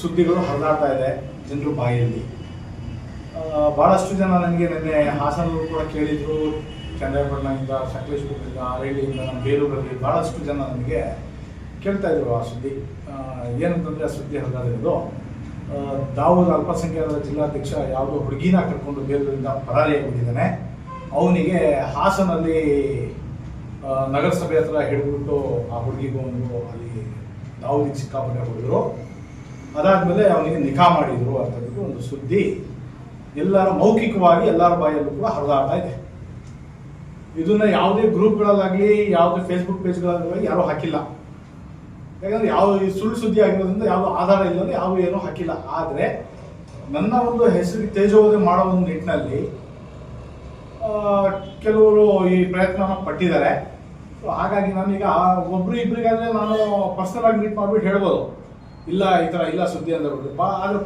ಸುದ್ದಿಗಳು ಹರಿದಾಡ್ತಾ ಇದೆ ಜನರ ಬಾಯಲ್ಲಿ ಭಾಳಷ್ಟು ಜನ ನನಗೆ ನಿನ್ನೆ ಹಾಸನವರು ಕೂಡ ಕೇಳಿದ್ರು ಚಂದ್ರಪಟ್ಟಣದಿಂದ ಸಕಲೇಶ್ಪುರದಿಂದ ಆರೇಳಿಯಿಂದ ನಮ್ಮ ಬೇಲೂರಲ್ಲಿ ಬಹಳಷ್ಟು ಜನ ನನಗೆ ಕೇಳ್ತಾ ಇದ್ರು ಆ ಸುದ್ದಿ. ಏನಂತಂದರೆ ಆ ಸುದ್ದಿ ಹರಿದಾಡಿರೋದು? ದಾವೂದ್ ಅಲ್ಪಸಂಖ್ಯಾತರ ಜಿಲ್ಲಾಧ್ಯಕ್ಷ ಯಾವುದೋ ಹುಡುಗಿನ ಕರ್ಕೊಂಡು ಬೇಲೂರಿಂದ ಪರಾರಿಯಾಗಿದ್ದಾನೆ ಅವನಿಗೆ ಹಾಸನಲ್ಲಿ ನಗರಸಭೆ ಹತ್ರ ಹಿಡಿದ್ಬಿಟ್ಟು ಆ ಹುಡುಗಿಗೂ ಒಂದು ಅಲ್ಲಿ ದಾವೂದಿಗೆ ಸಿಕ್ಕಾಪಟ್ಟೆ ಹೊಡೆದ್ರು ಅದಾದ್ಮೇಲೆ ಅವನಿಗೆ ನಿಖಾ ಮಾಡಿದ್ರು ಅಂತಂದ್ಬಿಟ್ಟು ಒಂದು ಸುದ್ದಿ. ಎಲ್ಲರ ಮೌಖಿಕವಾಗಿ ಎಲ್ಲರ ಬಾಯಲ್ಲೂ ಕೂಡ ಹರಿದಾಡ್ತಾ ಇದೆ. ಇದನ್ನ ಯಾವುದೇ ಗ್ರೂಪ್ಗಳಲ್ಲಾಗಲಿ, ಯಾವುದೇ ಫೇಸ್ಬುಕ್ ಪೇಜ್ಗಳಲ್ಲಾಗಲಿ ಯಾರೂ ಹಾಕಿಲ್ಲ. ಯಾಕಂದ್ರೆ ಯಾವ ಸುಳ್ಳು ಸುದ್ದಿ ಆಗಿರೋದ್ರಿಂದ ಯಾವ ಆಧಾರ ಇಲ್ಲದೆ ಯಾವ ಏನೂ ಹಾಕಿಲ್ಲ. ಆದರೆ ನನ್ನ ಒಂದು ಹೆಸರಿಗೆ ತೇಜೋವಧೆ ಮಾಡೋ ಒಂದು ನಿಟ್ಟಿನಲ್ಲಿ ಕೆಲವರು ಈ ಪ್ರಯತ್ನನ ಪಟ್ಟಿದ್ದಾರೆ. ಸೊ ಹಾಗಾಗಿ ನಾನೀಗ ಒಬ್ರು ಇಬ್ಬರಿಗಾದ್ರೆ ನಾನು ಪರ್ಸನಲ್ ಆಗಿ ಮೀಟ್ ಮಾಡ್ಬಿಟ್ಟು ಹೇಳ್ಬೋದು. ಇಲ್ಲ, ಈ ಥರ ಇಲ್ಲ ಸುದ್ದಿ ಅಂತ ಹೇಳ್ಬಿಟ್ಟು. ಬಾ, ಆದರೆ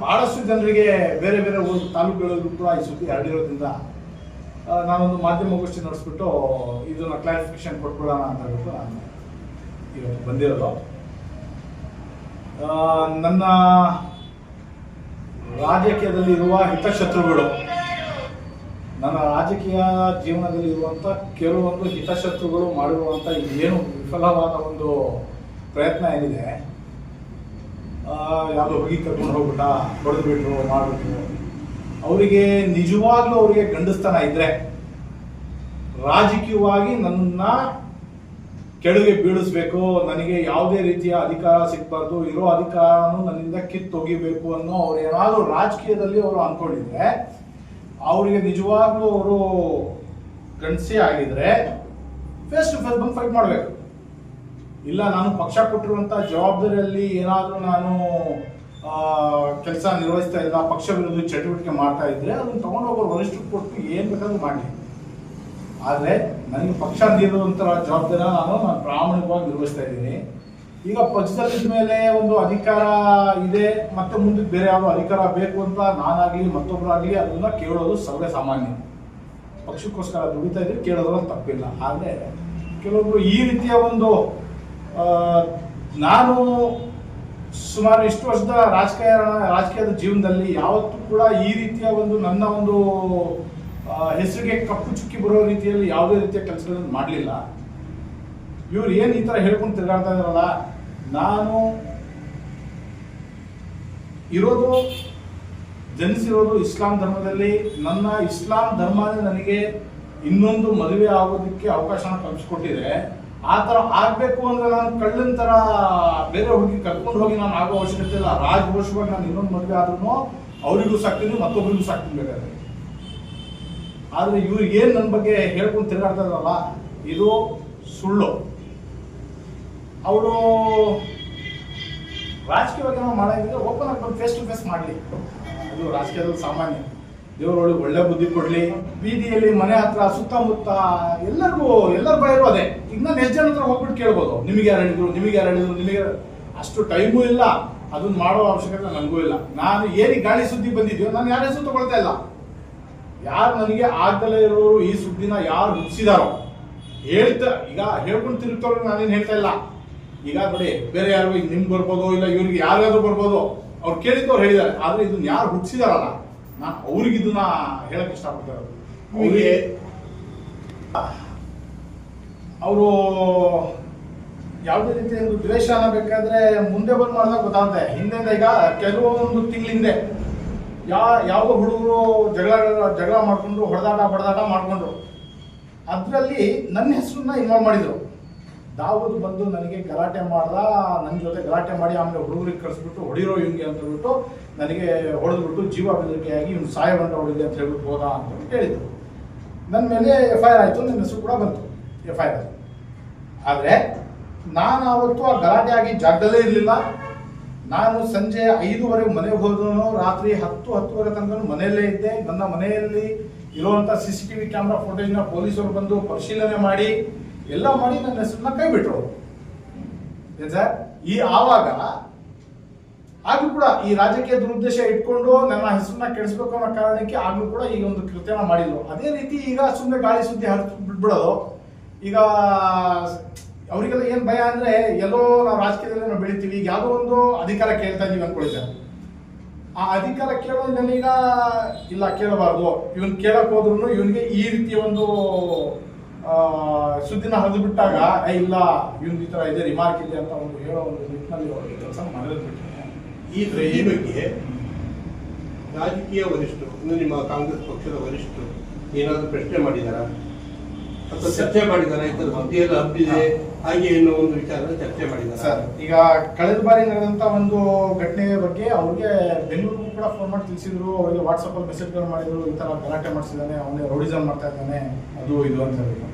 ಜನರಿಗೆ ಬೇರೆ ಬೇರೆ ಊರು, ತಾಲೂಕುಗಳಲ್ಲೂ ಕೂಡ ಈ ಸುದ್ದಿ ಹರಡಿರೋದ್ರಿಂದ ನಾನೊಂದು ಮಾಧ್ಯಮ ಮಾಧ್ಯಮಗೋಷ್ಠಿ ನಡೆಸ್ಬಿಟ್ಟು ಇದನ್ನ ಕ್ಲಾರಿಫಿಕೇಶನ್ ಕೊಟ್ಬಿಡೋಣ ಅಂತ ಹೇಳ್ಬಿಟ್ಟು ನಾನು ಇವತ್ತು ಬಂದಿರೋದು ನನ್ನ ರಾಜಕೀಯದಲ್ಲಿ ಇರುವ ಹಿತಶತ್ರುಗಳು, ನನ್ನ ರಾಜಕೀಯ ಜೀವನದಲ್ಲಿ ಇರುವಂಥ ಕೆಲವೊಂದು ಹಿತಶತ್ರುಗಳು ಮಾಡಿರುವಂಥ ಏನು ವಿಫಲವಾದ ಒಂದು ಪ್ರಯತ್ನ ಏನಿದೆ ಯಾವುದೋ ಹುಡುಗಿ ಕರ್ಕೊಂಡು ಹೋಗ್ಬಿಟ್ಟ, ಹೊಡೆದು ಬಿಟ್ರು, ಮಾಡಿಬಿಟ್ರು. ಅವರಿಗೆ ನಿಜವಾಗ್ಲೂ ಅವರಿಗೆ ಗಂಡಸ್ತನ ಇದ್ರೆ ರಾಜಕೀಯವಾಗಿ ನನ್ನ ಕೆಳಗೆ ಬೀಳಿಸ್ಬೇಕು, ನನಗೆ ಯಾವುದೇ ರೀತಿಯ ಅಧಿಕಾರ ಸಿಗ್ಬಾರ್ದು, ಇರೋ ಅಧಿಕಾರನೂ ನನ್ನಿಂದ ಕಿತ್ತೊಗಿಬೇಕು ಅನ್ನೋ ಅವ್ರು ಏನಾದರೂ ರಾಜಕೀಯದಲ್ಲಿ ಅವರು ಅಂದ್ಕೊಂಡಿದ್ರೆ, ಅವರಿಗೆ ನಿಜವಾಗ್ಲೂ ಅವರು ಗಂಡಸಿ ಆಗಿದ್ರೆ ಫೇಸ್ ಟು ಫೇಸ್ ಬಂದು ಫೈಟ್ ಮಾಡಬೇಕು. ಇಲ್ಲ, ನಾನು ಪಕ್ಷ ಕೊಟ್ಟಿರುವಂಥ ಜವಾಬ್ದಾರಿಯಲ್ಲಿ ಏನಾದರೂ ನಾನು ಕೆಲಸ ನಿರ್ವಹಿಸ್ತಾ ಇಲ್ಲ ಪಕ್ಷ ವಿರೋಧಿ ಚಟುವಟಿಕೆ ಮಾಡ್ತಾ ಇದ್ರೆ ತಗೊಂಡು ತಗೊಂಡೋಗೋ ವರಿಷ್ಠರು ಕೊಟ್ಟು ಏನ್ ಬೇಕಾದ್ರೂ ಮಾಡಿ. ಆದರೆ ನನಗೆ ಪಕ್ಷ ನೀಡುವಂಥ ಜವಾಬ್ದಾರಿ ನಾನು ನಾನು ಪ್ರಾಮಾಣಿಕವಾಗಿ ನಿರ್ವಹಿಸ್ತಾ ಇದ್ದೀನಿ. ಈಗ ಪಕ್ಷದಲ್ಲಿದ್ದ ಮೇಲೆ ಒಂದು ಅಧಿಕಾರ ಇದೆ, ಮತ್ತೆ ಮುಂದೆ ಬೇರೆ ಯಾವ ಅಧಿಕಾರ ಬೇಕು ಅಂತ ನಾನಾಗಲಿ ಮತ್ತೊಬ್ಬರಾಗಲಿ ಅದನ್ನ ಕೇಳೋದು ಸರ್ವೇ ಸಾಮಾನ್ಯ. ಪಕ್ಷಕ್ಕೋಸ್ಕರ ದುಡಿತಾ ಇದ್ರೆ ಕೇಳೋದ್ರಲ್ಲಿ ತಪ್ಪಿಲ್ಲ. ಆದರೆ ಕೆಲವೊಬ್ರು ಈ ರೀತಿಯ ಒಂದು ನಾನು ಸುಮಾರು ಇಷ್ಟು ವರ್ಷದ ರಾಜಕೀಯ, ರಾಜಕೀಯದ ಜೀವನದಲ್ಲಿ ಯಾವತ್ತೂ ಕೂಡ ಈ ರೀತಿಯ ಒಂದು ನನ್ನ ಒಂದು ಹೆಸರಿಗೆ ಕಪ್ಪು ಚುಕ್ಕಿ ಬರೋ ರೀತಿಯಲ್ಲಿ ಯಾವುದೇ ರೀತಿಯ ಕೆಲಸಗಳನ್ನು ಮಾಡಲಿಲ್ಲ. ಇವ್ರು ಏನು ಈ ಥರ ಹೇಳ್ಕೊಂಡು ತಿರುಗಾಡ್ತಾ ಇದಾರಲ್ಲ ನಾನು ಇರೋದು, ಜನಿಸಿರೋದು ಇಸ್ಲಾಂ ಧರ್ಮದಲ್ಲಿ. ನನ್ನ ಇಸ್ಲಾಂ ಧರ್ಮನೇ ನನಗೆ ಇನ್ನೊಂದು ಮದುವೆ ಆಗೋದಕ್ಕೆ ಅವಕಾಶನ ಕಲ್ಪಿಸ್ಕೊಟ್ಟಿದೆ ಆ ಥರ ಆಗಬೇಕು ಅಂದ್ರೆ ನಾನು ಕಳ್ಳನ ಥರ ಬೇರೆ ಹುಡುಗಿ ಕರ್ಕೊಂಡು ಹೋಗಿ ನಾನು ಆಗೋ ಅವಶ್ಯಕತೆ ಇಲ್ಲ. ರಾಜಘೋಷವಾಗಿ ನಾನು ಇನ್ನೊಂದು ಮದುವೆ ಆದ್ರೂ ಅವರಿಗೂ ಸಾಕ್ತೀನಿ, ಮತ್ತೊಬ್ಬರಿಗೂ ಸಾಕ್ತೀನಿ ಬೇಕಾದ್ರೆ. ಆದ್ರೆ ಇವ್ರು ಏನ್ ನನ್ನ ಬಗ್ಗೆ ಹೇಳ್ಕೊಂಡು ತಿರುಗಾಡ್ತಾ ಇದಾರಲ್ಲ ಇದು ಸುಳ್ಳು. ಅವರು ರಾಜಕೀಯವಾಗಿ ನಾವು ಮಾಡಿದ್ರೆ ಓಪನ್ ಆಗಿ ಫೇಸ್ ಟು ಫೇಸ್ ಮಾಡಲಿ. ಅದು ರಾಜಕೀಯದಲ್ಲಿ ಸಾಮಾನ್ಯ. ದೇವರು ಒಳ್ಳೆ ಬುದ್ಧಿ ಕೊಡ್ಲಿ. ಬೀದಿಯಲ್ಲಿ ಮನೆ ಹತ್ರ ಸುತ್ತಮುತ್ತ ಎಲ್ಲರಿಗೂ, ಎಲ್ಲರ ಬಯರು ಅದೇ. ಈಗ ನಾನು ಎಷ್ಟು ಜನ ಹತ್ರ ಹೋಗ್ಬಿಟ್ಟು ಕೇಳ್ಬೋದು. ನಿಮಗೆ ಯಾರು ಹೇಳಿದ್ರು, ನಿಮಗೆ ಯಾರು ಹೇಳಿದ್ರು, ನಿಮಗೆ ಅಷ್ಟು ಟೈಮೂ ಇಲ್ಲ. ಅದನ್ನ ಮಾಡೋ ಅವಶ್ಯಕತೆ ನನಗೂ ಇಲ್ಲ. ನಾನು ಏನಿಗೆ ಗಾಳಿ ಸುದ್ದಿ ಬಂದಿದ್ಯೋ, ನಾನು ಯಾರ ಹೆಸರು ತಗೊಳ್ತಾ ಇಲ್ಲ. ಯಾರು ನನಗೆ ಆಗ್ದಲೇ ಇರೋರು ಈ ಸುದ್ದಿನ ಯಾರು ಹುಟ್ಟಿಸಿದಾರೋ ಹೇಳ್ತಾ ಈಗ ಹೇಳ್ಕೊಂಡು ತಿರುಗ್ತವ್ರಿಗೆ ನಾನೇನು ಹೇಳ್ತಾ ಇಲ್ಲ. ಈಗ ನೋಡಿ, ಬೇರೆ ಯಾರು ಈಗ ನಿಮ್ಗೆ ಬರ್ಬೋದು, ಇಲ್ಲ ಇವ್ರಿಗೆ ಯಾರಿಗಾದ್ರೂ ಬರ್ಬೋದು, ಅವ್ರು ಕೇಳಿದ್ದವ್ರು ಹೇಳಿದ್ದಾರೆ. ಆದ್ರೆ ಇದನ್ನ ಯಾರು ಹುಟ್ಟಿಸಿದಾರಲ್ಲ ನಾನು ಅವ್ರಿಗೆ ಇದನ್ನ ಹೇಳಕ್ ಇಷ್ಟಪಡ್ತಾರೆ ಅವ್ರಿಗೆ ಅವರು ಯಾವುದೇ ರೀತಿಯ ಒಂದು ದ್ವೇಷ ಅನ್ನಬೇಕಾದ್ರೆ ಮುಂದೆ ಬಂದು ಮಾಡಿದಾಗ ಗೊತ್ತಾಗುತ್ತೆ. ಹಿಂದೆ ಈಗ ಕೆಲವೊಂದು ತಿಂಗಳಿಂದೆ ಯಾ ಯಾವ ಹುಡುಗರು ಜಗಳ ಜಗಳ ಮಾಡಿಕೊಂಡ್ರು ಹೊಡೆದಾಟ ಬಡದಾಟ ಮಾಡ್ಕೊಂಡ್ರು. ಅದರಲ್ಲಿ ನನ್ನ ಹೆಸರನ್ನ ಇನ್ವಾಲ್ವ್ ಮಾಡಿದ್ರು. ದಾವೂದ್ ಬಂದು ನನಗೆ ಗಲಾಟೆ ಮಾಡ್ದ ನನ್ನ ಜೊತೆ ಗಲಾಟೆ ಮಾಡಿ ಆಮೇಲೆ ಹುಡುಗರಿಗೆ ಕಳಿಸ್ಬಿಟ್ಟು ಹೊಡಿರೋ ಹಿಂಗೆ ಅಂತ ಹೇಳ್ಬಿಟ್ಟು ನನಗೆ ಹೊಡೆದ್ಬಿಟ್ಟು ಜೀವ ಬೆದರಿಕೆಯಾಗಿ ಇವ್ನು ಸಾಯ ಹೊಡಿದೆ ಅಂತ ಹೇಳ್ಬಿಟ್ಟು ಹೋದ ಅಂತ ಹೇಳಿದ್ರು ನನ್ನ ಮೇಲೆ ಎಫ್ ಐ ಆರ್ ಆಯಿತು ನನ್ನ ಹೆಸರು ಕೂಡ ಬಂತು ಎಫ್ ಐ ಆರ್ ಆದರೆ ನಾನು ಆವತ್ತು ಆ ಗಲಾಟೆ ಆಗಿ ಜಾಗದಲ್ಲೇ ಇರಲಿಲ್ಲ. ನಾನು ಸಂಜೆ ಐದುವರೆಗೆ ಮನೆಗೆ ಹೋದ್ರು ರಾತ್ರಿ ಹತ್ತು, ಹತ್ತುವರೆ ತನಕ ಮನೆಯಲ್ಲೇ ಇದ್ದೆ. ನನ್ನ ಮನೆಯಲ್ಲಿ ಇರುವಂಥ C C T V camera ಫೋಟೇಜ್ನ ಪೊಲೀಸರು ಬಂದು ಪರಿಶೀಲನೆ ಮಾಡಿ ಎಲ್ಲ ಮಾಡಿ ನನ್ನ ಹೆಸರನ್ನ ಕೈ ಬಿಟ್ರು ಏನ್ ಈ ಆವಾಗ ಆಗ್ಲೂ ಕೂಡ ಈ ರಾಜಕೀಯ ದುರುದ್ದೇಶ ಇಟ್ಕೊಂಡು ನನ್ನ ಹೆಸರನ್ನ ಕೆಡಿಸ್ಬೇಕು ಅನ್ನೋ ಕಾರಣಕ್ಕೆ ಆಗ್ಲೂ ಕೂಡ ಈಗ ಒಂದು ಕೃತ್ಯನ ಮಾಡಿದ್ರು. ಅದೇ ರೀತಿ ಈಗ ಸುಮ್ಮನೆ ಗಾಳಿ ಸುದ್ದಿ ಹರಿದು ಬಿಟ್ಬಿಡೋದು. ಈಗ ಅವರಿಗೆಲ್ಲ ಏನ್ ಭಯ ಅಂದ್ರೆ ಎಲ್ಲೋ ನಾವು ರಾಜಕೀಯದಲ್ಲಿ ನಾವು ಬೆಳಿತೀವಿ. ಈಗ ಯಾವುದೋ ಒಂದು ಅಧಿಕಾರ ಕೇಳ್ತಾ ಇದೀವಿ ಅನ್ಕೊಳ್ಳಿ ಸರ್ ಆ ಅಧಿಕಾರ ಕೇಳೋದು ನಾನೀಗ ಇಲ್ಲ, ಕೇಳಬಾರ್ದು. ಇವನ್ ಕೇಳಕ್ ಹೋದ್ರು ಇವನಿಗೆ ಈ ರೀತಿಯ ಒಂದು ಸುದ್ದಿನ ಹರಿದು ಬಿಟ್ಟಾಗ ಏ ಇಲ್ಲ ಇವನ್ ಈ ತರ ಇದೆ ರಿಮಾರ್ಕ್ ಇದೆ ಅಂತ ಒಂದು ಹೇಳೋ ಒಂದು ನಿಟ್ಟಿನಲ್ಲಿ ಅವರು ಕೆಲಸ ಮಾಡಿದ್ರೆ ಈ ಈ ಬಗ್ಗೆ ರಾಜಕೀಯ ವರಿಷ್ಠರು ಇನ್ನು ನಿಮ್ಮ ಕಾಂಗ್ರೆಸ್ ಪಕ್ಷದ ವರಿಷ್ಠರು ಏನಾದರೂ ಪ್ರಶ್ನೆ ಮಾಡಿದಾರ? ಅಥವಾ ಚರ್ಚೆ ಮಾಡಿದಾರ? ಇದರ ಸುದ್ದಿಯೆಲ್ಲ ಹಬ್ಬಿದೆ. ಹಾಗೆ ಅನ್ನೋ ಒಂದು ವಿಚಾರ ಚರ್ಚೆ ಮಾಡಿದ್ದಾರೆ ಸರ್ ಈಗ ಕಳೆದ ಬಾರಿ ನಡೆದಂತ ಒಂದು ಘಟನೆ ಬಗ್ಗೆ ಅವ್ರಿಗೆ ಬೆಂಗಳೂರು ಕೂಡ ಫೋನ್ ಮಾಡಿ ತಿಳಿಸಿದ್ರು. ಅವರಿಗೆ ವಾಟ್ಸಪ್ ಅಲ್ಲಿ ಮೆಸೇಜ್ಗಳು ಮಾಡಿದ್ರು. ಈ ತರ ಗಲಾಟೆ ಮಾಡಿಸಿದ್ದಾನೆ. ಅವನೇ ರೌಡಿಸಮ್ ಮಾಡ್ತಾ ಇದ್ದಾನೆ. ಅದು ಇದು ಅಂತ ಹೇಳಿದ್ರು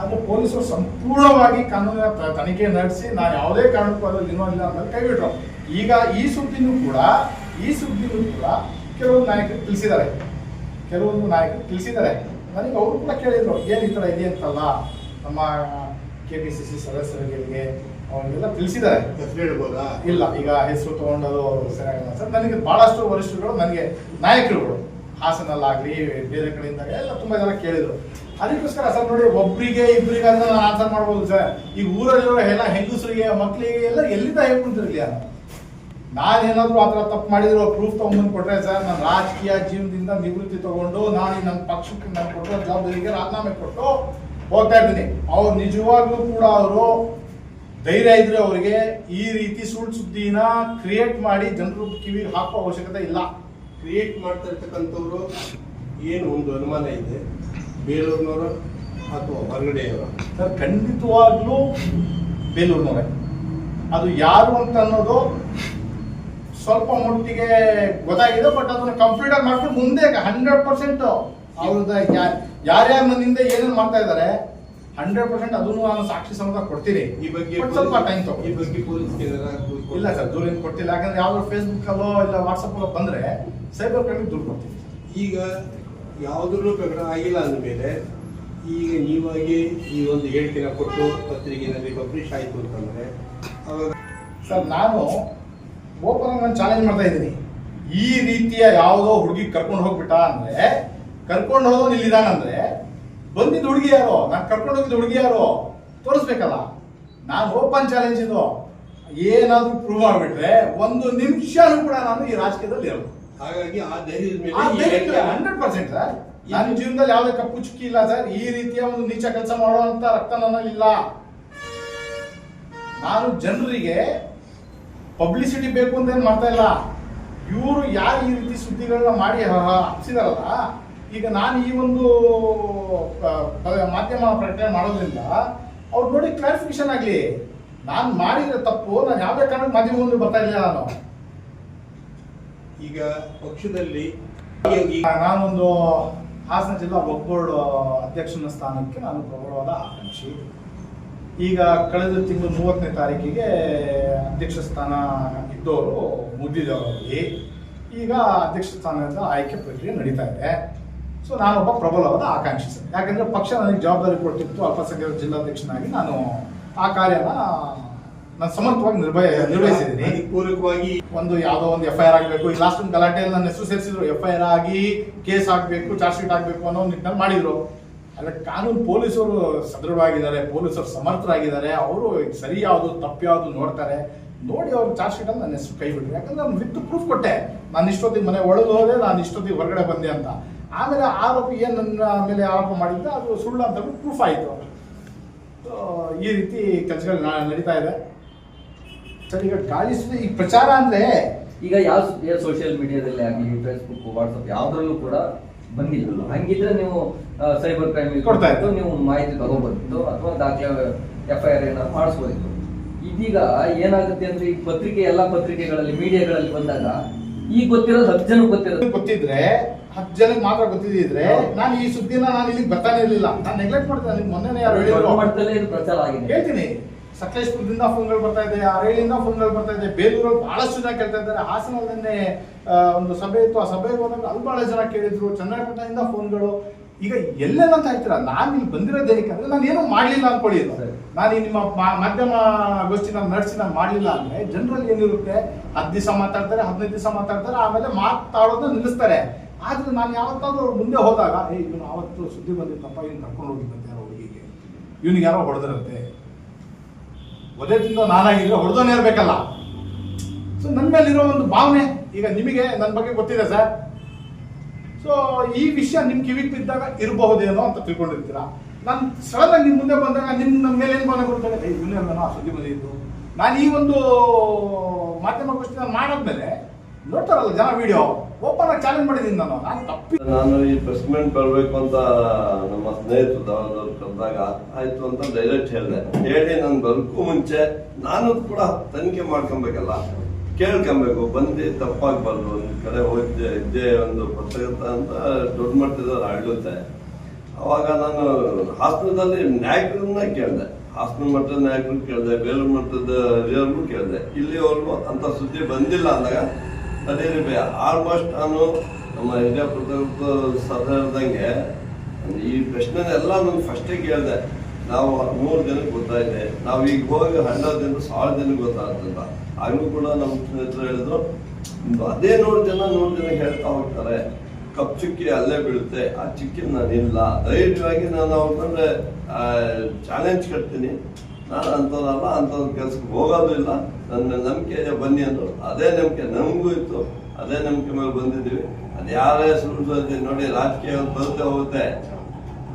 ಆದ್ರೆ ಪೊಲೀಸರು ಸಂಪೂರ್ಣವಾಗಿ ಕಾನೂನಿನ ತನಿಖೆ ನಡೆಸಿ ನಾನು ಯಾವುದೇ ಕಾರಣಕ್ಕೂ ಅದರಲ್ಲಿ ಇಲ್ಲ ಅಂತ ಕೈ ಬಿಟ್ರು. ಈಗ ಈ ಸುದ್ದಿನೂ ಕೂಡ ಈ ಸುದ್ದಿನೂ ಕೂಡ ಕೆಲವೊಂದು ನಾಯಕರು ತಿಳಿಸಿದ್ದಾರೆ. ಕೆಲವೊಂದು ನಾಯಕರು ತಿಳಿಸಿದ್ದಾರೆ. ನನಗೆ ಅವರು ಕೂಡ ಕೇಳಿದ್ರು ಏನು ಈ ಥರ ಇದೆ ಅಂತಲ್ಲ? ನಮ್ಮ ಕೆ ಪಿ ಸಿ ಸಿ ಸದಸ್ಯರಿಗೆ ಅವರಿಗೆಲ್ಲ ತಿಳಿಸಿದ್ದಾರೆ. ಹೇಳ್ಬೋದಾ? ಇಲ್ಲ ಈಗ ಹೆಸರು ತಗೊಂಡು ಸರಿಯಾಗಲ್ಲ ಸರ್ ನನಗೆ ಬಹಳಷ್ಟು ವರಿಷ್ಠರುಗಳು ನನಗೆ ನಾಯಕರುಗಳು ಹಾಸನಲ್ಲಾಗಲಿ ಬೇರೆ ಕಡೆಯಿಂದ ಎಲ್ಲ ತುಂಬಾ ಜನ ಕೇಳಿದ್ರು. ಅದಕ್ಕೋಸ್ಕರ ಸರ್ ನೋಡಿ, ಒಬ್ರಿಗೆ ಇಬ್ಬರಿಗೆ ಅದನ್ನ ನಾನು ಆನ್ಸರ್ ಮಾಡ್ಬೋದು ಸರ್ ಈ ಊರಲ್ಲಿರೋ ಎಲ್ಲ ಹೆಂಗಸರಿಗೆ ಮಕ್ಕಳಿಗೆ ಎಲ್ಲ ಎಲ್ಲಿಂದ ಹೇಳ್ಕೊಂತಿರ್ಲಿ ನಾನು ನಾನೇನಾದ್ರೂ ಆ ಥರ ತಪ್ಪು ಮಾಡಿದ್ರು ಪ್ರೂಫ್ ತೊಗೊಂಡ್ಬಂದು ಕೊಟ್ಟರೆ ಸರ್ ನಾನು ರಾಜಕೀಯ ಜೀವನದಿಂದ ನಿವೃತ್ತಿ ತಗೊಂಡು, ನಾನು ನನ್ನ ಪಕ್ಷಕ್ಕೆ ನಾನು ಕೊಟ್ಟಿರೋ ಜವಾಬ್ದಾರಿಗೆ ರಾಜೀನಾಮೆ ಕೊಟ್ಟು ಹೋಗ್ತಾ ಇದ್ದೀನಿ. ಅವ್ರು ನಿಜವಾಗ್ಲೂ ಕೂಡ ಅವರು ಧೈರ್ಯ ಇದ್ರೆ ಅವರಿಗೆ ಈ ರೀತಿ ಸುಳ್ಳು ಸುದ್ದಿನ ಕ್ರಿಯೇಟ್ ಮಾಡಿ ಜನರು ಕಿವಿಗೆ ಹಾಕೋ ಅವಶ್ಯಕತೆ ಇಲ್ಲ. ಕ್ರಿಯೇಟ್ ಮಾಡ್ತಾ ಇರ್ತಕ್ಕಂಥವ್ರು ಏನು ಒಂದು ಅನುಮಾನ ಇದೆ? ಬೇಲೂರಿನವರು ಅಥವಾ ಹೊರಗಡೆಯವರ? ಸರ್ ಖಂಡಿತವಾಗ್ಲೂ ಬೇಲೂರಿನವರೇ. ಅದು ಯಾರು ಅಂತ ಅನ್ನೋದು ಸ್ವಲ್ಪ ಮಟ್ಟಿಗೆ ಗೊತ್ತಾಗಿದೆ ಬಟ್ ಅದನ್ನ ಕಂಪ್ಲೀಟ್ ಆಗಿ ಮಾಡ್ಕೊಂಡು ಮುಂದೆ ಹಂಡ್ರೆಡ್ ಪರ್ಸೆಂಟ್ ಅವ್ರದ್ದು ಯಾರ್ಯಾರು ನನ್ನಿಂದ ಏನೇನು ಮಾಡ್ತಾ ಇದ್ದಾರೆ ಹಂಡ್ರೆಡ್ ಪರ್ಸೆಂಟ್ ಅದನ್ನು ನಾನು ಸಾಕ್ಷಿ ಸಮೇತ ಕೊಡ್ತೀನಿ. ಈ ಬಗ್ಗೆ ಸ್ವಲ್ಪ ಟೈಮ್ ಈ ಬಗ್ಗೆ ಪೊಲೀಸ್ಗೆ ಇಲ್ಲ ಸರ್ ದೂರ ಏನು ಕೊಟ್ಟಿಲ್ಲ. ಯಾಕಂದ್ರೆ ಯಾವ್ದಾದ್ರು ಫೇಸ್ಬುಕ್ ಅಲ್ಲೋ ಇಲ್ಲ ವಾಟ್ಸಪ್ ಅಲ್ಲೋ ಬಂದ್ರೆ ಸೈಬರ್ ಕ್ರೈಮ್ ದೂರ ಕೊಡ್ತೀನಿ. ಈಗ ಯಾವುದ್ರಲ್ಲೂ ಪ್ರಕರಣ ಆಗಿಲ್ಲ ಅಂದಮೇಲೆ ಈಗ ನೀವಾಗಿ ಈ ಒಂದು ಹೇಳಿಕೆನ ಕೊಟ್ಟು ಪತ್ರಿಕೆಯಲ್ಲಿ ಪಬ್ಲಿಷ್ ಆಯಿತು ಅಂತಂದ್ರೆ ಅವಾಗ ಸರ್, ನಾನು ಓಪನ್ ನಾನು ಚಾಲೆಂಜ್ ಮಾಡ್ತಾ ಇದ್ದೀನಿ. ಈ ರೀತಿಯ ಯಾವುದೋ ಹುಡುಗಿ ಕರ್ಕೊಂಡು ಹೋಗ್ಬಿಟ್ಟ ಅಂದ್ರೆ, ಕರ್ಕೊಂಡು ಹೋದವನು ಇಲ್ಲಿದಾನಂದ್ರೆ ಬಂದಿದ್ದ ಹುಡುಗಿ ಯಾರು? ನಾನು ಕರ್ಕೊಂಡು ಹೋಗಿದ್ದ ಹುಡುಗಿ ಯಾರು? ತೋರಿಸ್ಬೇಕಲ್ಲ. ನಾನು ಓಪನ್ ಚಾಲೆಂಜ್ ಇದು. ಏನಾದ್ರೂ ಪ್ರೂವ್ ಮಾಡ್ಬಿಟ್ರೆ ಒಂದು ನಿಮಿಷನೂ ಕೂಡ ನಾನು ಈ ರಾಜಕೀಯದಲ್ಲಿ ಇರೋದು ಹಾಗಾಗಿ ಆ ಧೈರ್ಯದ ಮೇಲೆ ಈ ಹಂಡ್ರೆಡ್ ಪರ್ಸೆಂಟ್ ಸರ್. ನನ್ನ ಜೀವನದಲ್ಲಿ ಯಾವುದೇ ಕಪ್ಪು ಚುಕ್ಕಿ ಇಲ್ಲ ಸರ್. ಈ ರೀತಿಯ ಒಂದು ನೀಚ ಕೆಲಸ ಮಾಡುವಂತ ರಕ್ತ ನನ್ನಲ್ಲಿ ಇಲ್ಲ. ನಾನು ಜನರಿಗೆ ಪಬ್ಲಿಸಿಟಿ ಬೇಕು ಅಂತ ಏನು ಮಾಡ್ತಾ ಇಲ್ಲ. ಇವರು ಯಾರು ಈ ರೀತಿ ಸುದ್ದಿಗಳನ್ನ ಮಾಡಿ ಹಬ್ಸಿದಾರಲ್ಲ ಈಗ ನಾನು ಈ ಒಂದು ಮಾಧ್ಯಮ ಪ್ರಕಟಣೆ ಮಾಡೋದ್ರಿಂದ ಅವ್ರು ನೋಡಿ ಕ್ಲಾರಿಫಿಕೇಶನ್ ಆಗಲಿ. ನಾನು ಮಾಡಿದ ತಪ್ಪು ನಾನು ಯಾವುದೇ ಕಾರಣಕ್ಕೆ ಮಾಧ್ಯಮ ಮುಂದೆ ಬರ್ತಾ ಇಲ್ಲ ನಾನು. ಈಗ ಪಕ್ಷದಲ್ಲಿ ನಾನೊಂದು ಹಾಸನ ಜಿಲ್ಲಾ ವಕ್ ಅಧ್ಯಕ್ಷನ ಸ್ಥಾನಕ್ಕೆ ನಾನು ಪ್ರಬಲವಾದ ಆಕಾಂಕ್ಷಿ. ಈಗ ಕಳೆದ ತಿಂಗಳು ಮೂವತ್ತನೇ ತಾರೀಕಿಗೆ ಅಧ್ಯಕ್ಷ ಸ್ಥಾನ ಇದ್ದವರು ಮುಗಿದವರಲ್ಲಿ ಈಗ ಅಧ್ಯಕ್ಷ ಸ್ಥಾನದ ಆಯ್ಕೆ ಪ್ರಕ್ರಿಯೆ ನಡೀತಾ ಇದೆ. ಸೊ ನಾನೊಬ್ಬ ಪ್ರಬಲವಾದ ಆಕಾಂಕ್ಷಿ ಸರ್. ಯಾಕಂದ್ರೆ ಪಕ್ಷ ನನಗೆ ಜವಾಬ್ದಾರಿ ಕೊಡ್ತಿತ್ತು. ಅಲ್ಪಸಂಖ್ಯಾತ ಜಿಲ್ಲಾಧ್ಯಕ್ಷನಾಗಿ ನಾನು ಆ ಕಾರ್ಯನ ನಾನು ಸಮರ್ಥವಾಗಿ ನಿರ್ವಹ ನಿರ್ವಹಿಸಿದ್ದೀನಿ. ಪೂರಕವಾಗಿ ಒಂದು ಯಾವುದೋ ಒಂದು ಎಫ್ ಐ ಆರ್ ಆಗಬೇಕು. ಈ ಲಾಸ್ಟ್ ಒಂದು ಗಲಾಟೆಯಲ್ಲಿ ನನ್ನ ಹೆಸರು ಸೇರಿಸಿದ್ರು. ಎಫ್ ಐ ಆರ್ ಆಗಿ ಕೇಸ್ ಆಗಬೇಕು ಚಾರ್ಜ್ ಶೀಟ್ ಆಗಬೇಕು ಅನ್ನೋ ನಿಟ್ಟಿನಲ್ಲಿ ಮಾಡಿದ್ರು. ಅಲ್ಲ ಕಾನೂನು ಪೊಲೀಸರು ಸದೃಢವಾಗಿದ್ದಾರೆ ಪೊಲೀಸರು ಸಮರ್ಥರಾಗಿದ್ದಾರೆ. ಅವರು ಸರಿ ಯಾವುದು ತಪ್ಪು ಯಾವುದು ನೋಡ್ತಾರೆ. ನೋಡಿ ಅವ್ರ ಚಾರ್ಜ್ ಶೀಟ್ ನನ್ನ ಹೆಸರು ಕೈ ಬಿಡ್ರಿ ಯಾಕಂದ್ರೆ ನಾನು ವಿತ್ ಪ್ರೂಫ್ ಕೊಟ್ಟೆ. ನಾನು ಇಷ್ಟೊತ್ತಿಗೆ ಮನೆ ಒಳಗೆ ಹೋದೆ ನಾನು ಇಷ್ಟೊತ್ತಿಗೆ ಹೊರಗಡೆ ಬಂದೆ ಅಂತ. ಆಮೇಲೆ ಆರೋಪಿ ಏನು ನನ್ನ ಮೇಲೆ ಆರೋಪ ಮಾಡಿದ್ದ ಅದು ಸುಳ್ಳು ಅಂತ ಪ್ರೂಫ್ ಆಯಿತು. ಈ ರೀತಿ ಕೆಲಸಗಳು ನಡೀತಾ ಇದೆ. ಸರ್ ಈಗ ಗಾಳಿ ಸುದ್ದಿ ಈ ಪ್ರಚಾರ ಅಂದ್ರೆ ಈಗ ಯಾವ ಸೋಷಿಯಲ್ ಮೀಡಿಯಾದಲ್ಲಿ ಆಗಲಿ ಫೇಸ್ಬುಕ್ ವಾಟ್ಸಪ್ ಯಾವ್ದ್ರಲ್ಲೂ ಕೂಡ ಬಂದಿಲ್ಲ. ಹಂಗಿದ್ರೆ ನೀವು ಸೈಬರ್ ಕ್ರೈಮ್ ಕೊಡ್ತಾ ಇತ್ತು ನೀವು ಮಾಹಿತಿ ತಗೋಬೋದಿತ್ತು ಅಥವಾ ದಾಖಲೆ ಎಫ್ ಐ ಆರ್ ಏನಾದ್ರು ಮಾಡಿಸ್ಬೋದಿತ್ತು. ಇದೀಗ ಏನಾಗುತ್ತೆ ಅಂದ್ರೆ ಈ ಪತ್ರಿಕೆ ಎಲ್ಲಾ ಪತ್ರಿಕೆಗಳಲ್ಲಿ ಮೀಡಿಯಾಗಳಲ್ಲಿ ಬಂದಾಗ ಈಗ ಗೊತ್ತಿರೋದು ಹತ್ತು ಜನ ಗೊತ್ತಿರೋದು. ಗೊತ್ತಿದ್ರೆ ಹತ್ತು ಜನಕ್ಕೆ ಮಾತ್ರ ಗೊತ್ತಿದ್ರೆ ನಾನು ಈ ಸುದ್ದಿನ ನಾನು ಇಲ್ಲಿ ಬರ್ತಾನೆ ಇರಲಿಲ್ಲ. ನಾನು ನೆಗ್ಲೆಕ್ಟ್ ಮಾಡ್ತೇನೆ ಮೊನ್ನೆ ಯಾರು ಪ್ರಚಾರ ಆಗಿದೆ. ಹೇಳ್ತೀನಿ. ಸಕಲೇಶ್ಪುರದಿಂದ ಫೋನ್ಗಳು ಬರ್ತಾ ಇದೆ ಅರೇಳಿಯಿಂದ ಫೋನ್ಗಳು ಬರ್ತಾ ಇದೆ. ಬೇಲೂರಲ್ಲಿ ಬಹಳಷ್ಟು ಜನ ಕೇಳ್ತಾ ಇದ್ದಾರೆ. ಹಾಸನದನ್ನೇ ಒಂದು ಸಭೆ ಇತ್ತು. ಆ ಸಭೆಗೆ ಹೋದಾಗ ಅಲ್ಲಿ ಬಹಳ ಜನ ಕೇಳಿದ್ರು. ಚನ್ನಪಟ್ಟಣದಿಂದ ಫೋನ್ಗಳು ಈಗ ಎಲ್ಲೆಲ್ಲ ಅಂತ ಹೇಳ್ತೀರಾ? ನಾನು ಇಲ್ಲಿ ಬಂದಿರೋ ಏನಕ್ಕೆ ಅಂದ್ರೆ ನಾನು ಏನು ಮಾಡಲಿಲ್ಲ ಅನ್ಕೊಳ್ಳಿ. ನಾನು ಈ ನಿಮ್ಮ ಮಾಧ್ಯಮ ಗೋಷ್ಠಿ ನಾನು ನಡೆಸಿ ನಾನು ಮಾಡಲಿಲ್ಲ ಅಂದ್ರೆ ಜನರಲ್ಲಿ ಏನಿರುತ್ತೆ? ಹತ್ತು ದಿವಸ ಮಾತಾಡ್ತಾರೆ ಹದಿನೈದು ದಿವಸ ಮಾತಾಡ್ತಾರೆ ಆಮೇಲೆ ಮಾತಾಡೋದು ನಿಲ್ಲಿಸ್ತಾರೆ. ಆದ್ರೆ ನಾನು ಯಾವತ್ತಾದ್ರೂ ಮುಂದೆ ಹೋದಾಗ ಏ ಇವನು ಆವತ್ತು ಸುದ್ದಿ ಬಂದಿತ್ತಪ್ಪ ಇವ್ನು ಕರ್ಕೊಂಡು ಹೋಗಿದ್ದಂತೆ ಯಾರೋ ಹುಡುಗಿಗೆ. ಇವನಿಗೆ ಯಾರೋ ಹೊಡೆದ್ರಂತೆ. ಒದೆ ತಿಂದ ನಾನಾಗಿದ್ರೆ ಹೊಡೆದೋನೇ ಇರಬೇಕಲ್ಲ. ಸೊ ನನ್ನ ಮೇಲಿರೋ ಒಂದು ಭಾವನೆ ಈಗ ನಿಮಗೆ ನನ್ನ ಬಗ್ಗೆ ಗೊತ್ತಿದೆ ಸರ್. ಸೊ ಈ ವಿಷಯ ನಿಮ್ ಕಿವಿಗೆ ಬಿದ್ದಾಗ ಇರಬಹುದೇನೋ ಅಂತ ತಿಳ್ಕೊಂಡಿರ್ತೀರಾ? ನಾನು ಸಡನ್ ನಿಮ್ಮ ನಿಮ್ ಮುಂದೆ ಬಂದಾಗ ನಿಮ್ಮ ನಮ್ಮ ಮೇಲೆ ಏನು ಭಾವನೆ ಕೊಡ್ತಾರೆ ಏ, ಇವನೇ ಆ ಸುದ್ದಿ ಬಂದಿದ್ದು. ನಾನು ಈ ಒಂದು ಮಾಧ್ಯಮಗೋಷ್ಠಿ ನಾನು ಮಾಡಾದ್ಮೇಲೆ ನೋಡ್ತಾರಲ್ಲ ಜನ ವಿಡಿಯೋ ಚಾಲೆಂಜ್ ಮಾಡಿದ್ದೀನಿ ನಾನು. ನಾನು ತಪ್ಪಿ ನಾನು ಈ ಪ್ರೆಸ್ಮೆಂಟ್ ಬರಬೇಕು ಅಂತ ನಮ್ಮ ಸ್ನೇಹಿತರು ದಾವಣಗೆರೆ ಕರೆದಾಗ ಆಯ್ತು ಅಂತ ಡೈರೆಕ್ಟ್ ಹೇಳಿದೆ. ಹೇಳಿ ನಾನು ಬರ್ಕು ಮುಂಚೆ ನಾನು ಕೂಡ ತನಿಖೆ ಮಾಡ್ಕೊಬೇಕಲ್ಲ. ಕೇಳ್ಕೊಬೇಕು, ಬಂದು ತಪ್ಪಾಗ್ಬಾರ್ದು ಒಂದು ಕಡೆ ಹೋಗಿದ್ದೆ ಇದ್ದೆ ಒಂದು ಪತ್ರಕರ್ತ ಅಂತ ದೊಡ್ಡ ಮಟ್ಟದವ್ರು ಆಳುತ್ತೆ ಅವಾಗ ನಾನು ಹಾಸನದಲ್ಲಿ ನಾಯಕರನ್ನ ಕೇಳಿದೆ. ಹಾಸನ ಮಟ್ಟದ ನಾಯಕರು ಕೇಳಿದೆ, ಬೇಲೂರು ಮಟ್ಟದ ಹಿರಿಯರ್ಗೂ ಕೇಳಿದೆ. ಇಲ್ಲಿವರೆಗೂ ಅಂತ ಸುದ್ದಿ ಬಂದಿಲ್ಲ ಅಂದಾಗ ನಡೀರಿ ಆಲ್ಮೋಸ್ಟ್ ನಾನು ನಮ್ಮ ಹಿರಿಯ ಪತ್ರಕರ್ತ ಸದಾ ಹೇಳ್ದಂಗೆ ಈ ಪ್ರಶ್ನೆನೆಲ್ಲ ನಾನು ಫಸ್ಟೇ ಕೇಳಿದೆ. ನಾವು ಮೂರು ಜನಕ್ಕೆ ಗೊತ್ತಾಯಿದೆ ನಾವು ಈಗ ಹೋಗಿ ಹಂಡ್ರೆಡ್ ಜನ ಸಾವಿರ ಜನಕ್ಕೆ ಗೊತ್ತಾಗ್ತದ ಆಗಲೂ ಕೂಡ ನಮ್ಮ ಸ್ನೇಹಿತರು ಹೇಳಿದ್ರು ಅದೇ ನೂರು ಜನ ನೂರು ಜನ ಹೇಳ್ತಾ ಹೋಗ್ತಾರೆ. ಕಪ್ ಚುಕ್ಕಿ ಅಲ್ಲೇ ಬೀಳುತ್ತೆ, ಆ ಚುಕ್ಕಿ ನಾನಿಲ್ಲ. ಧೈರ್ಯವಾಗಿ ನಾನು ಅವ್ರಂದ್ರೆ ಚಾಲೆಂಜ್ ಕಟ್ತೀನಿ. ನಾನು ಅಂಥದ್ದಲ್ಲ ಅಂಥದ್ದು ಕೆಲಸಕ್ಕೆ ಹೋಗೋದು ಇಲ್ಲ. ನನ್ನ ನಂಬಿಕೆ ಬನ್ನಿ ಅಂದರು ಅದೇ ನಂಬಿಕೆ ನಮಗೂ ಇತ್ತು. ಅದೇ ನಂಬಿಕೆ ಮೇಲೆ ಬಂದಿದ್ದೀವಿ. ಅದು ಯಾರೇ ಸುಳ್ಳು ನೋಡಿ, ರಾಜಕೀಯ ಬರುತ್ತೆ ಹೋಗುತ್ತೆ.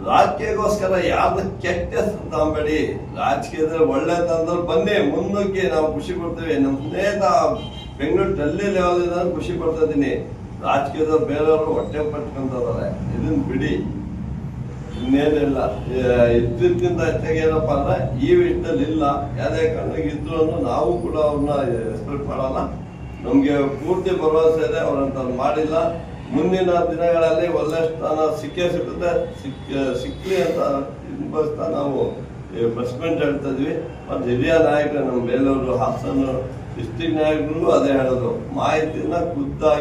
ರಾಜಕೀಯಕ್ಕೋಸ್ಕರ ಯಾವ್ದು ಕೆಟ್ಟ ಹೆಸರು ತಗೊಂಬೇಡಿ. ರಾಜಕೀಯದಲ್ಲಿ ಒಳ್ಳೆ ತಂದ್ರೆ ಬನ್ನಿ. ಮುಂದಕ್ಕೆ ನಾವು ಖುಷಿ ಪಡ್ತೀವಿ. ನಮ್ಮ ಸ್ನೇಹಿತ ಬೆಂಗಳೂರು ಡೆಲ್ಲಿ ಲೆವೆಲ್ ಖುಷಿ ಪಡ್ತಾ ಇದ್ದೀನಿ. ರಾಜಕೀಯದ ಬೇರೆಯವರು ಹೊಟ್ಟೆ ಪಟ್ಕೊಂತ ಇದನ್ನ ಬಿಡಿ. ಇನ್ನೇನಿಲ್ಲ. ಇದ್ದಿದ್ದಿಂದ ಹೆಚ್ಚಾಗಿ ಏನಪ್ಪ ಅಂದ್ರೆ ಈ ವಿಷಯದಲ್ಲಿ ಇಲ್ಲ. ಯಾವುದೇ ಕಾರಣಕ್ಕೆ ಇದ್ರು ನಾವು ಕೂಡ ಅವ್ರನ್ನ ಎಕ್ಸ್ಪೆಕ್ಟ್ ಮಾಡಲ್ಲ. ನಮಗೆ ಪೂರ್ತಿ ಭರವಸೆ ಇದೆ ಅವ್ರಂತ ಮಾಡಿಲ್ಲ. ಮುಂದಿನ ದಿನಗಳಲ್ಲಿ ಒಳ್ಳೆ ಸ್ಥಾನ ಸಿಕ್ಕೇ ಸಿಗುತ್ತೆ. ಸಿಕ್ಕ ಸಿಕ್ಕಲಿ ಅಂತ ಹಿಂಬಸ್ತಾ ನಾವು ಬಸ್ಮೆಂಟ್ ಮೀಟ್ ಹೇಳ್ತಾ ಇದ್ವಿ. ಮತ್ತೆ ಹಿರಿಯ ನಾಯಕರು, ನಮ್ಮ ಬೇಲೂರು ಹಾಸನ ಡಿಸ್ಟಿಕ್ ನಾಯಕರು ಅದೇ ಹೇಳೋದು. ಮಾಹಿತಿನ ಖುದ್ದಾಗಿ